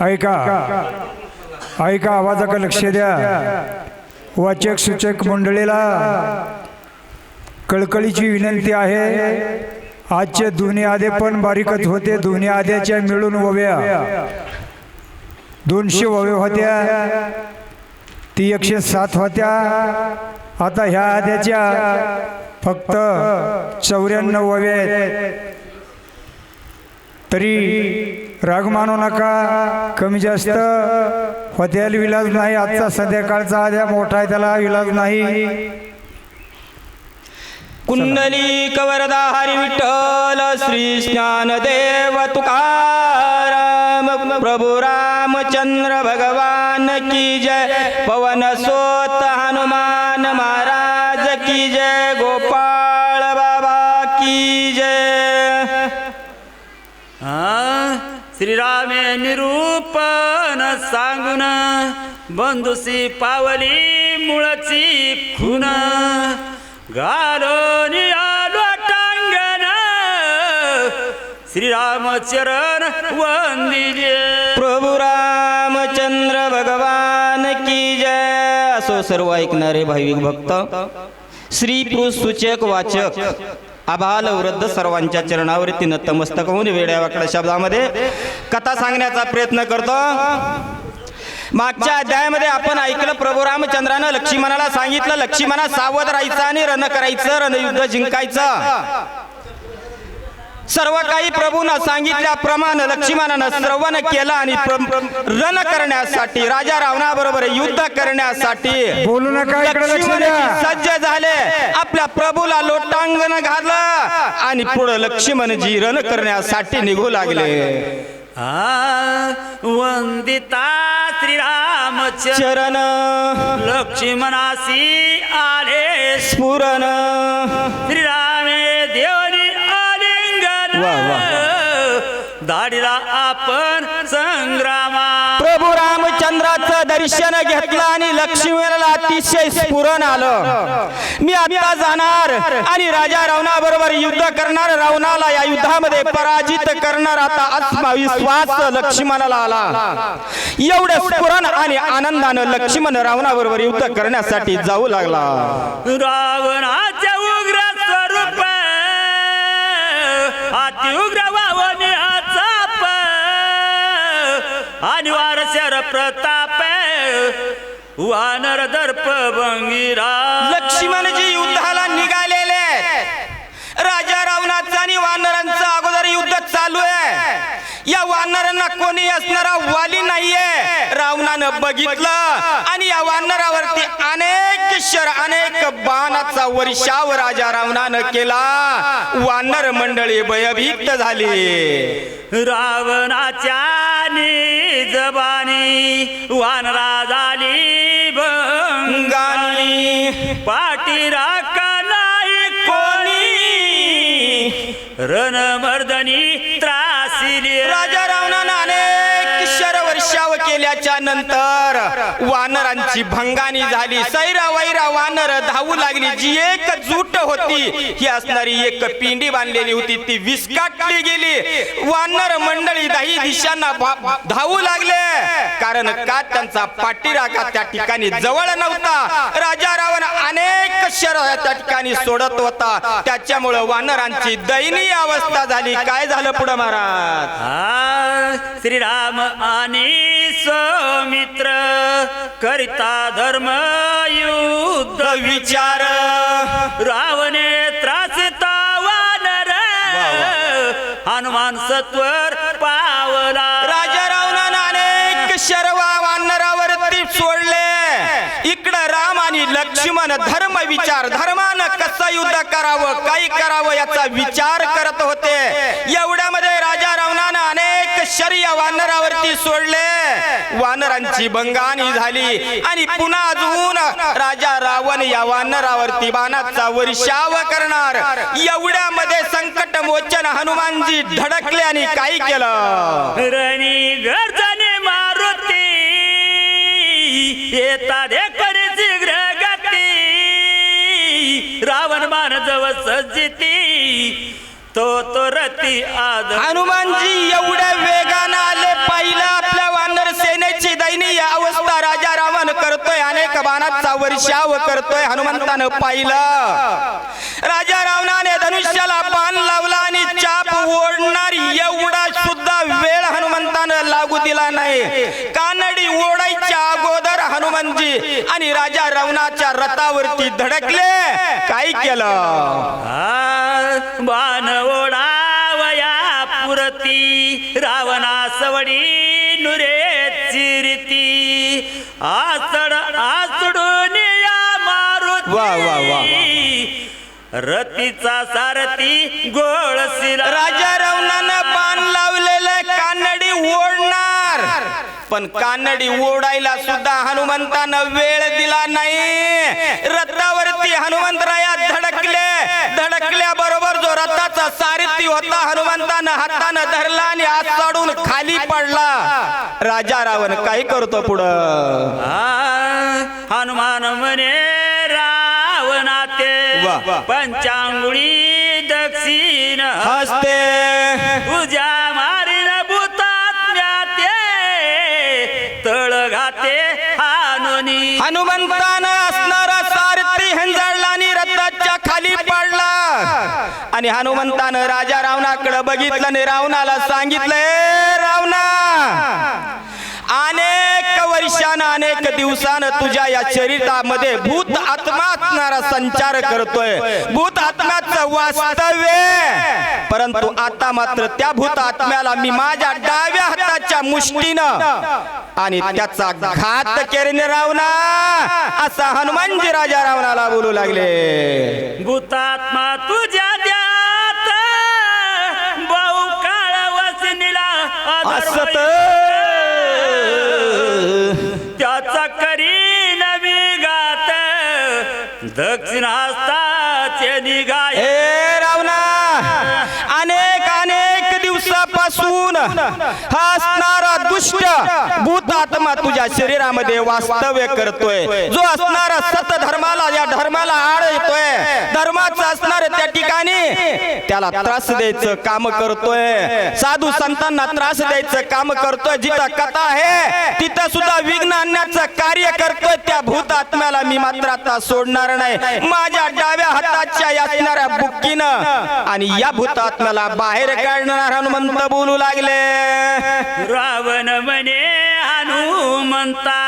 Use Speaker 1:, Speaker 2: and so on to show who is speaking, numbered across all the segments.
Speaker 1: ऐका ऐका आवाजाकडे लक्ष द्या. वाचक सूचक मंडळीला कळकळीची विनंती आहे. आजचे दोन्ही आधे पण बारीकच होते. दोन्ही आध्याच्या मिळून वव्या. दोनशे वव्या होत्या. ती एकशे सात होत्या. आता ह्या आध्याच्या फक्त चौऱ्याण्णव वव्या आहेत. तरी राग मानू नका. कमी जास्त होत्याला विलाज नाही. आजचा संध्याकाळचा आद्या मोठा आहे त्याला विलाज नाही.
Speaker 2: कुंडली कवरदा हरी विठ्ठल श्री ज्ञानदेव तुकाराम प्रभु रामचंद्र भगवान की जय। पवन सोत हनुमान महाराज की जय। गोपाळ बाबा की जय।
Speaker 3: आ, श्रीरामे निरूपण सांगून बंधुसी पावली मुळची खुना घालून आलो टांगण श्रीरामचरण वंदिले
Speaker 2: प्रभु रामचंद्र भगवान की जय असो सर्व ऐकणारे भाविक भक्त श्री पुरुष सूचक वाचक आबाल वृद्ध सर्वांच्या चरणावरती नतमस्तक होऊन वेड्या वाकड्या शब्दामध्ये कथा सांगण्याचा प्रयत्न करतो. मागच्या अध्यायामध्ये आपण ऐकलं प्रभू रामचंद्रानं लक्ष्मणाला सांगितलं लक्ष्मणा सावध राहायचं आणि रण करायचं रणयुद्ध जिंकायचं. सर्व काही प्रभूनं सांगितल्याप्रमाणे लक्ष्मणानं श्रवण केलं आणि रण करण्यासाठी राजा रावणाबरोबर युद्ध करण्यासाठी सज्ज झाले. आपल्या प्रभूला लोटांगण घातलं आणि पुढे लक्ष्मणजी रण करण्यासाठी निघू लागले.
Speaker 3: वंदिता श्रीरामचरण
Speaker 2: चरण।
Speaker 3: लक्ष्मणासी आले।
Speaker 2: स्फुरण
Speaker 3: श्रीरामे देवनी आलिंगन।
Speaker 2: वा, रामचंद्राचं दर्शन घेतलं आणि लक्ष्मीला अतिशय स्फुरण आलं. मी आता जाणार आणि राजा रावणाबरोबर युद्ध करणार रावणाला या युद्धामध्ये पराजित करणार. आता आत्मविश्वास लक्ष्मणाला आला. एवढं स्फुरण आणि आनंदानं लक्ष्मण रावणाबरोबर युद्ध करण्यासाठी जाऊ लागला.
Speaker 3: रावणाच्या उग्र स्वरूप अति उग्र वावने चाप आणि वारस्यार प्रताप वानर दर्प भंगीरा.
Speaker 2: लक्ष्मणजी युद्धाला निघालेले राजा या वानरांना कोणी असणारा वाली नाहीये. रावणानं बघितलं आणि या वानरावरती अनेक शर अनेक बाणाचा वर्षाव राजा रावणानं केला. वानर मंडळी भयभीत झाली.
Speaker 3: रावणाच्या जबानी वानरा झाली बंगाली
Speaker 2: गाणी
Speaker 3: पाठी राखा नाही कोणी. रणमर्दनी त्रासिली
Speaker 2: राजा रावणानं अनेक शरवर्षाव नंतर वानरांची भंगानी झाली. सैरा वैरा वानर धावू लागली. जी एक जूट होती ही असणारी एक पिंडी बांधलेली होती. ती विस्काटली गेली. वानर मंडळी दाही दिशांना धावू लागले. कारण का त्यांचा पाठीराखा त्या ठिकाणी जवळ नव्हता. राजा रावण अनेक शर त्या ठिकाणी सोडत होता. त्याच्यामुळे वानरांची दयनीय अवस्था झाली. काय झालं पुढे महाराज?
Speaker 3: श्रीराम आणि मित्र करिता धर्म युद्ध
Speaker 2: विचार.
Speaker 3: रावणे त्रासता वानर हनुमान सत्वर पावला.
Speaker 2: राजा रावणानं अनेक शर्वा वानरावरती सोडले. इकडं राम आणि लक्ष्मण धर्म विचार. धर्मानं कसं युद्ध करावं काय करावं याचा विचार करत होते. एवढ्यामध्ये राजा रावणा शर्या वानरावरती सोडले. वानरांची बंगानी झाली. आणि पुन्हा अजून राजा रावण या वानरावरती बाणाचा वर्षाव करणार. एवढ्यामध्ये संकट मोचन हनुमानजी धडकले आणि काही केलं?
Speaker 3: रणी गर्जने मारुती. येता देखणे शीघ्र गती रावण मानजव सज्जिती. तो तो रती आद
Speaker 2: हनुमानजी एवढ्या वेगानं आले पाहिलं आपल्या वानर सेनेची दैनीय अवस्था. राजा रावण करतोय अनेक बाणाचा वर्षाव करतोय हनुमंतानं पाहिलं. राजा रावणाने धनुष्याला पान लावला आणि चाप ओढणार एवढा सुद्धा वेळ हनुमंतानं लागू दिला नाही. कानडी ओढायच्या अगोदर हनुमानजी आणि राजा रावणाच्या रथावरती धडकले. काय केलं?
Speaker 3: बाण ओढावया पुरती रावणा सवडी नुरे चिरती. आसड आसडून या मारुती.
Speaker 2: वा, वा, वा,
Speaker 3: रतीचा सारथी गोळशिला.
Speaker 2: राजा रावणानं बाण लावलेलं कानडी ओढणार. पण कानडी ओढायला सुद्धा हनुमंतानं वेळ दिला नाही. रथावरती हनुमंतराया धडकले. धडकल्या बरोबर जो रथाचा सारथी होता हनुमंतानं हातानं धरला आणि हात चढून खाली पडला. राजा रावण काय करतो पुढं?
Speaker 3: हनुमान म्हणे रावणा ते
Speaker 2: वा, वा.
Speaker 3: पंचांगुळी दक्षिण
Speaker 2: हसते.
Speaker 3: तुझ्या
Speaker 2: हनुमंतानं असणारा सारथी हेंजाळला आणि रथाच्या खाली पडला. आणि हनुमंतानं राजा रावणाकडे बघितलं आणि रावणाला सांगितलं रावणा अनेक वर्षानं अनेक दिवसानं तुझ्या या शरीरामध्ये भूत आत्मा असणारा संचार करतोय. भूत आत्म्याचं वास्तव्य परंतु आता मात्र त्या भूत आत्म्याला मी माझ्या डाव्या हाताच्या मुष्टीनं आणि त्याचा घात केरने रावणा असा हनुमानजी राजा रावणाला बोलू लागले.
Speaker 3: भूतात्मा तुझ्या
Speaker 2: असत.
Speaker 3: त्याचा करी नवी गात दक्षिण हस्ताचे निघाय
Speaker 2: असणारा भूत आत्मा तुझ्या शरीरामध्ये वास्तव्य करतोय. जो असणारा सत धर्माला या धर्माला आड येतोय धर्माचा असणार त्याला त्रास द्यायचं काम करतोय. साधू संतांना त्रास द्यायचं काम करतोय. जिथं कथा आहे तिथं सुद्धा विघ्न आणण्याचं कार्य करतोय. त्या भूत आत्म्याला मी मात्र आता सोडणार नाही. माझ्या डाव्या हाताच्या याचणाऱ्या बुक्कीनं आणि या भूत आत्म्याला बाहेर काढणार हनुमंत बोलू लागले.
Speaker 3: रावण म्हणे हनुमंता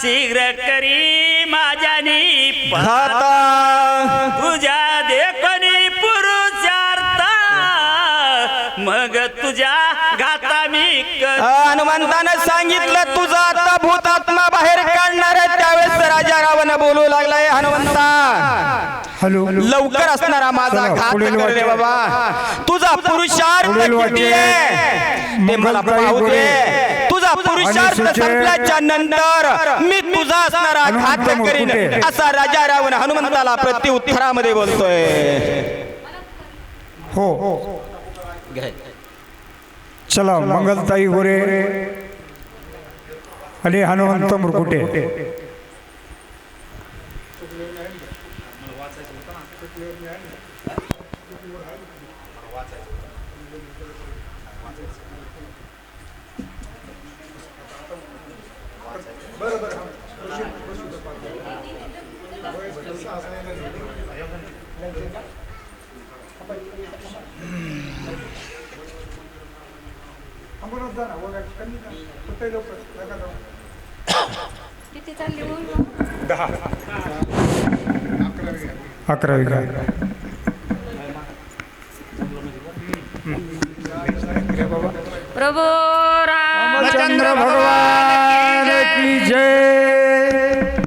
Speaker 3: शीघ्र करी माझ्यानी तुझ्या तुझ्या घाता मी
Speaker 2: हनुमंतानं सांगितलं तुझा आता भूत आत्मा बाहेर काढणार आहे त्यावेळेस राजा रावण बोलू लागलाय हनुमंता
Speaker 1: हॅलो
Speaker 2: लवकर असणारा माझा घात कर रे. बाबा तुझा पुरुषार्थ किती. आहे ते मला पाहू. दे तुझा पुरुषार्थ. संपल्याच्या नंतर मी तुझा असणारा घात
Speaker 1: हनुमंत
Speaker 2: करीन. असा राजा रावण हनुमंताला प्रत्युत्तरामध्ये बोलतोय
Speaker 1: हो चला मंगलताई गोरे आणि हनुमंत मुरकुटे।
Speaker 4: किती चालली बोल
Speaker 1: अकरावी का
Speaker 4: प्रभू
Speaker 1: चंद्र भगवान की जय.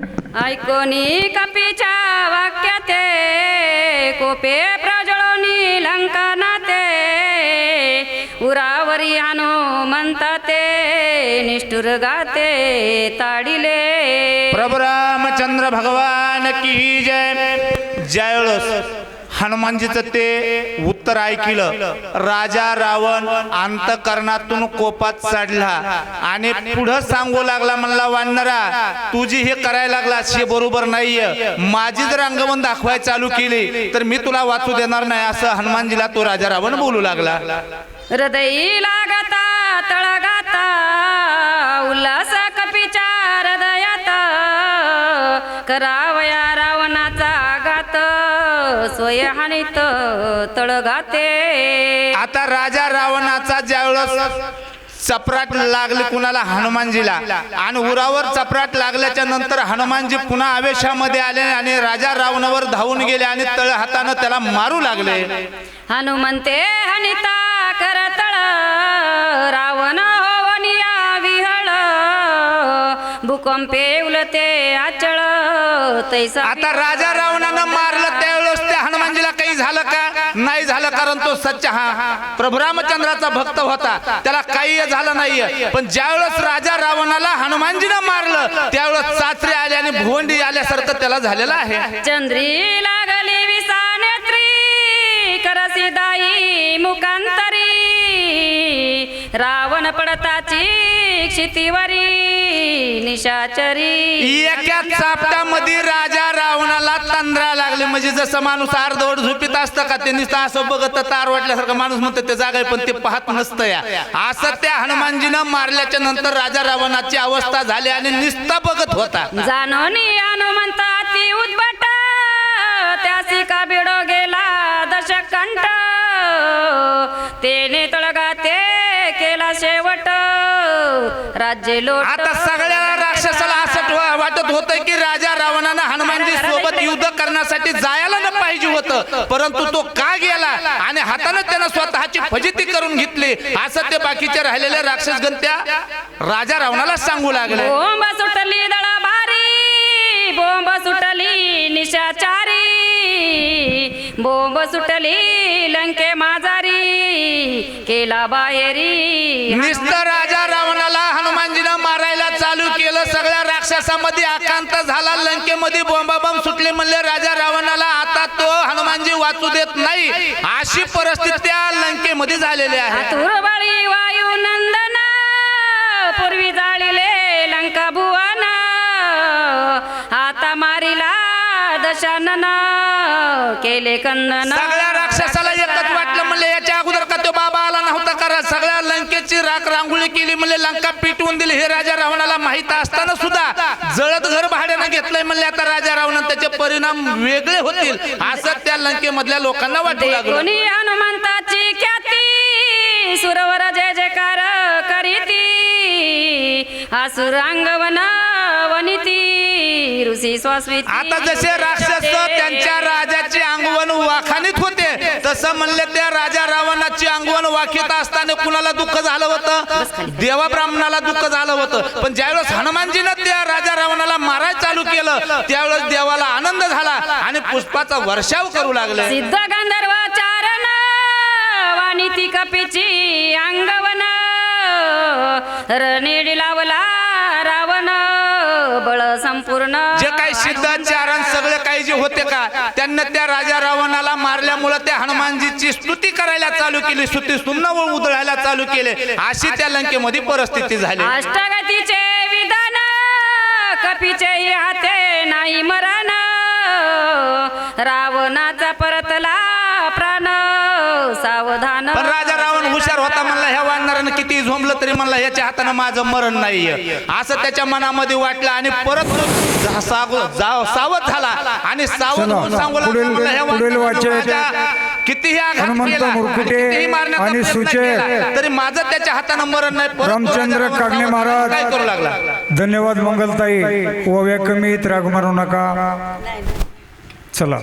Speaker 4: ऐकोनी कपीच्या वाक्याते कोपे प्रज्वळोनी लंका नाते. उराव त्यावरी हनुमंता ते निष्ठुर गाते ताडिले.
Speaker 5: प्रभु रामचंद्र भगवान की जय. ज्यावेळेस हनुमानजीचं ते उत्तर ऐकलं राजा रावण अंतकरणातून कोपात चढला आणि पुढं सांगू लागला म्हणला वानरा तुझी हे करायला लागला हे बरोबर नाहीये. माझी जर अंगवण दाखवायला चालू केली तर मी तुला वाचू देणार नाही असं हनुमानजीला तो राजा रावण बोलू लागला.
Speaker 4: हृदयी लागता तळगाता उल्हास कपीच्या हृदयात. करावया रावणाचा गात स्वय हानित तळगाते.
Speaker 5: आता राजा रावणाचा ज्यावेळेस चपराट लागली कुणाला हनुमानजीला. आणि उरावर चपराट लागल्याच्या नंतर हनुमानजी पुन्हा आवेशामध्ये आले आणि राजा रावणावर धावून गेले आणि तळ हातानं त्याला मारू लागले.
Speaker 4: हनुमंते हनिता करतळ रावण होवनिया विहळ. भूकंपे उलते आचळ तैसा
Speaker 5: आता राजा रावणानं मारलं त्यावेळेस त्या हनुमानजीला काही झालं का? नाही कारण तो सच्चा हा प्रभू रामचंद्राचा भक्त होता. त्याला काही झालं नाहीये. पण ज्यावेळेस राजा रावणाला हनुमानजीनं मारलं त्यावेळेस चाचरे आले आणि भुवंडी आल्यासारखं त्याला झालेलं आहे.
Speaker 4: चंद्री लागली विसानेत्री करसी दाई मुकांतरी रावण पडताची क्षितिवरी निशाचरी.
Speaker 5: एका चापटामध्ये राजा रावणाला तंद्रा लागले. म्हणजे जसं माणूस अर्धवट झोपीत असतं का ते नुसतं असं बघत तार वाटल्यासारखं माणूस म्हणतं ते जागा आहे पण ते पाहत नसतं या. असं त्या हनुमानजीनं मारल्याच्या नंतर राजा रावणाची अवस्था झाली आणि नुसता बघत होता.
Speaker 4: जानोनी हनुमंत अति उद्भट त्यासी का बिडो गेला दशकंठ. तेने तळगा राज्य लोट
Speaker 5: आता सगळ्या राक्षसाला असं वाटत होतं की राजा रावणानं हनुमानजी सोबत युद्ध करण्यासाठी जायला न पाहिजे होतं परंतु तो का गेला आणि हाताने त्यानं स्वतःची फजिती करून घेतली असं ते बाकीचे राहिलेले राक्षसगण त्या राजा रावणाला सांगू लागले
Speaker 4: बोंब सुटली दळा भारी बोंब सुटली निशाचारी बोंब सुटली लंके माजारी केला बाहेरी
Speaker 5: निस्त राजा केलं सगळ्या राक्षसामध्ये आकांत झाला. लंकेमध्ये बोंबाबॉम्ब सुटले म्हणले राजा रावणाला आता तो हनुमानजी वाचू देत नाही. अशी परिस्थिती त्या लंकेमध्ये झालेली आहे.
Speaker 4: तुरबळी वायू नंदन पूर्वी जाळीले लंका भुवन आता मारिला दशानन केले कंदन.
Speaker 5: सगळ्या राक्षसाला एकच वाटलं करा सगळ्या लंकेची राख रांगोळी केली म्हणले लंका पिटवून दिली. हे राजा रावणाला माहीत असताना सुद्धा जळत घर भाड्यानं घेतलंय म्हणले आता राजा रावण त्याचे परिणाम वेगळे होतील असं त्या लंकेमधल्या लोकांना वाटू लागलं.
Speaker 4: हनुमंताची ख्याती सुरवर जय जयकार करीती असुरांगवन वनिती ऋषी
Speaker 5: आता जसे राक्षस त्यांच्या राजाची अंगवण वाखानीत होते जसं म्हणले त्या राजा रावणाची अंगवण वाखीत असताना कुणाला दुःख झालं होतं? देवा ब्राह्मणाला दुःख झालं होतं. पण ज्यावेळेस हनुमानजीनं त्या राजा रावणाला मारायला चालू केलं त्यावेळेस देवाला आनंद झाला आणि पुष्पाचा वर्षाव करू लागला.
Speaker 4: सिद्ध गंधर्व चारण वाणिती कपीची अंगवन रणेडी लावला बळ संपूर्ण
Speaker 5: जे काही सिद्धाचारण सगळे काही जे होते का त्यांना त्या राजा रावणाला मारल्यामुळे त्या हनुमानजीची स्तुती करायला चालू केली स्तुती सुन्न उधळायला चालू केले. अशी त्या लंकेमध्ये परिस्थिती झाली.
Speaker 4: अष्टगतीचे विधान कपीचे हाते नाही मरण. रावणाचा परतला सावधान
Speaker 5: पण राजा रावण हुशार होता म्हणला ह्या वानरानं किती झोंबलं तरी म्हणला ह्याच्या हातानं माझं मरण नाहीये. असं त्याच्या मनामध्ये वाटलं आणि परत तो जा- सावध झाला. आणि सावध
Speaker 1: चला,
Speaker 5: होऊन सांगू लागला
Speaker 1: पुढील-
Speaker 5: म्हणला, ह्या
Speaker 1: पुढील
Speaker 5: वानरानं
Speaker 1: वाचक
Speaker 5: माझ्या कितीही आघात
Speaker 1: हनुमंत
Speaker 5: केला,
Speaker 1: मुरकुटे
Speaker 5: कितीही मारण्याचा
Speaker 1: आणि
Speaker 5: प्रयत्न
Speaker 1: सूचक
Speaker 5: केला, तरी माझं त्याच्या हातानं मरण नाही परत तो
Speaker 1: रामचंद्र
Speaker 5: राजा रावण
Speaker 1: कागणे
Speaker 5: सावध
Speaker 1: महाराज.
Speaker 5: काय करू लागला?
Speaker 1: धन्यवाद मंगलताई. ओव्या कमी राग मारू नका. चला.